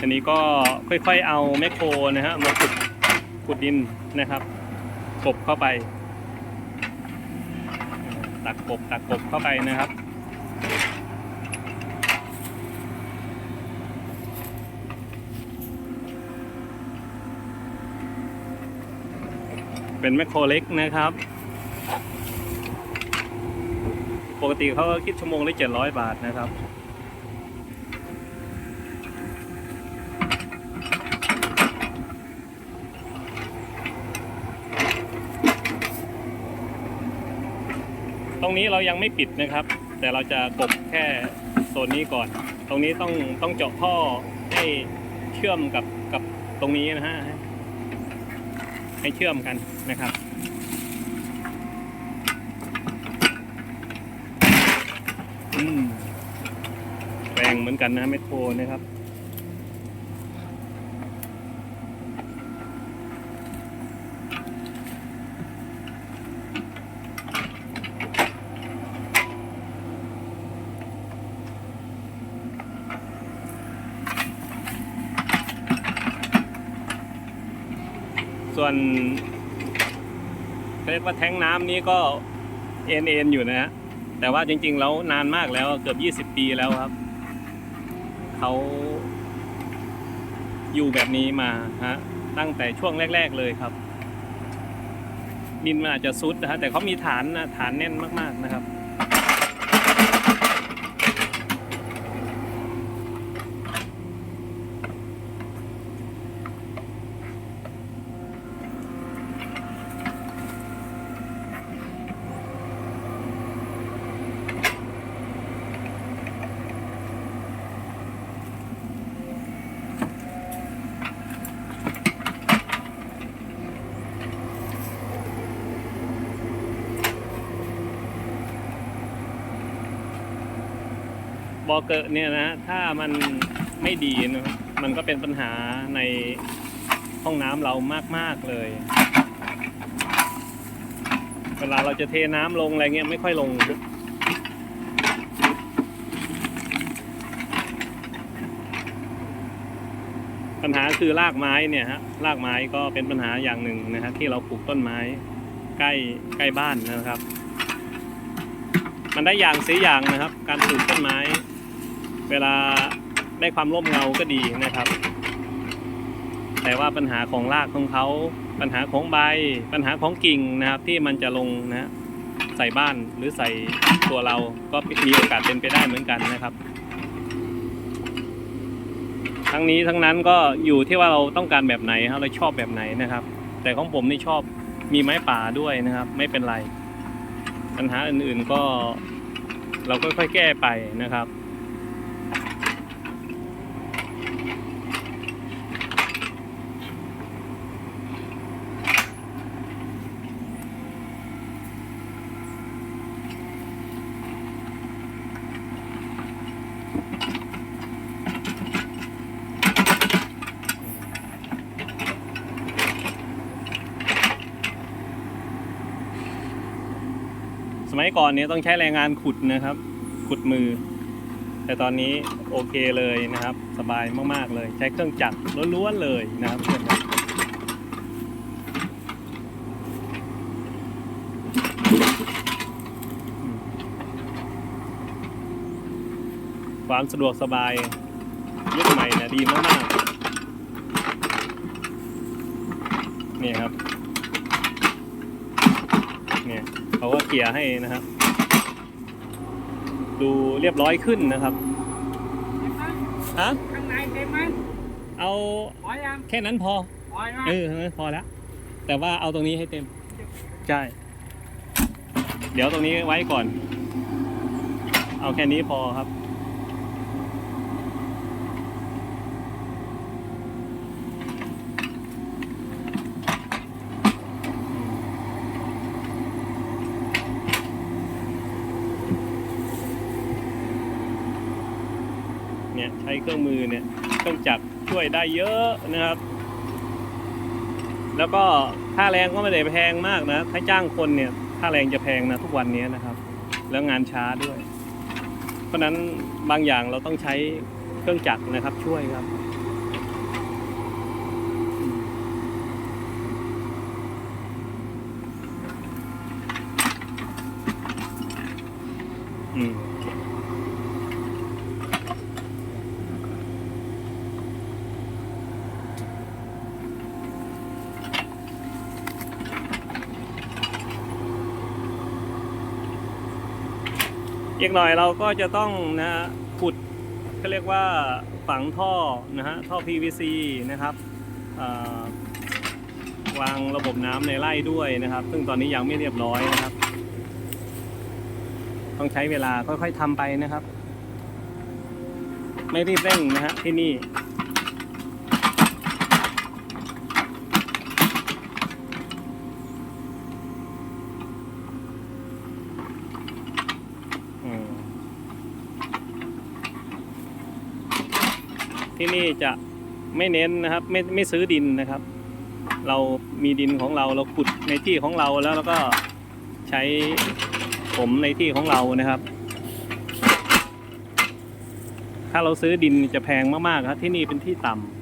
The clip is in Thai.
อันนี้ก็ค่อยๆเอาแมคโครนะฮะมาขุดขุดดินนะครับกบเข้าไป ตักกบตักกบเข้าไปนะครับเป็นแมคโครเล็กนะครับ ปกติเขาคิดชั่วโมงละ700 บาทนะครับ ตรงนี้เรายังไม่ปิดนะครับ แต่เราจะกบแค่โซนนี้ก่อน ตรงนี้ต้องต้องเจาะท่อให้เชื่อมกับกับตรงนี้นะฮะให้เชื่อมกันนะครับอืมแรงเหมือนกันนะเมโทนะครับ ส่วนเรียกว่าแท้งน้ำนี้ก็เอ็นเอ็นอยู่นะฮะแต่ว่าจริง ๆ แล้วนานมากแล้วเกือบ 20 ปีแล้วครับ เขาอยู่แบบนี้มาฮะตั้งแต่ช่วงแรก ๆ เลยครับ ดินมันอาจจะซุดนะฮะแต่เขามีฐานนะฐานแน่นมาก ๆนะครับ บอเกอร์เนี่ยนะถ้ามันไม่ดีนะมันก็เป็นปัญหาในห้องน้ำเรามาก ๆ เลย เวลาเราจะเทน้ำลงอะไรเงี้ยไม่ค่อยลงปัญหาคือรากไม้เนี่ยฮะรากไม้ก็เป็นปัญหาอย่างหนึ่งนะฮะที่เราปลูกต้นไม้ใกล้ใกล้บ้านนะครับ มันได้อย่างเสียอย่างนะครับ การปลูกต้นไม้ เวลาได้ความร่มเงาก็ดีนะครับ แต่ว่าปัญหาของรากของเขา ปัญหาของใบ ปัญหาของกิ่งนะครับ ที่มันจะลงนะใส่บ้านหรือใส่ตัวเราก็มีโอกาสเป็นไปได้เหมือนกันนะครับ ทั้งนี้ทั้งนั้นก็อยู่ที่ว่าเราต้องการแบบไหนครับเราชอบแบบไหนนะครับ แต่ของผมนี่ชอบมีไม้ป่าด้วยนะครับ ไม่เป็นไร ปัญหาอื่นๆก็เราค่อยๆแก้ไปนะครับ มัยก่อนเนี่ยต้องใช้แรงงานขุดนะครับ ขุดมือ แต่ตอนนี้โอเคเลยนะครับ สบายมากๆเลย ใช้เครื่องจักรล้วนๆเลยนะครับเพื่อนครับความสะดวกสบายยุคใหม่นะดีมากๆนี่ครับ เนี่ยเขาก็เกลี่ยร์ให้นะครับ ดูเรียบร้อยขึ้นนะครับฮะข้างในเต็มไหมเอาพอยังแค่นั้นพอพอไหมเออเท่านั้นพอแล้ว แต่ว่าเอาตรงนี้ให้เต็มใช่เดี๋ยวตรงนี้ไว้ก่อน เอาแค่นี้พอครับี่ยใช้เครื่องมือเนี่ยเครื่องจักรช่วยได้เยอะนะครับ แล้วก็ค่าแรงก็ไม่ได้แพงมากนะถ้าจ้างคนเนี่ยค่าแรงจะแพงนะทุกวันนี้นะครับ แล้วงานช้าด้วย เพราะนั้นบางอย่างเราต้องใช้เครื่องจักรนะครับช่วยครับอืม อีกหน่อยเราก็จะต้องนะฮะขุดก็เรียกว่าฝังท่อนะฮะท่อ PVC นะครับวางระบบน้ำในไร่ด้วยนะครับ ซึ่งตอนนี้ยังไม่เรียบร้อยนะครับ ต้องใช้เวลาค่อยๆทำไปนะครับ ไม่รีบเร่งนะฮะที่นี่ ที่นี่จะไม่เน้นนะครับ ไม่ไม่ซื้อดินนะครับ เรามีดินของเราเราขุดในที่ของเราแล้วเราก็ใช้ผมในที่ของเรานะครับ ถ้าเราซื้อดินจะแพงมากๆครับที่นี่เป็นที่ต่ำ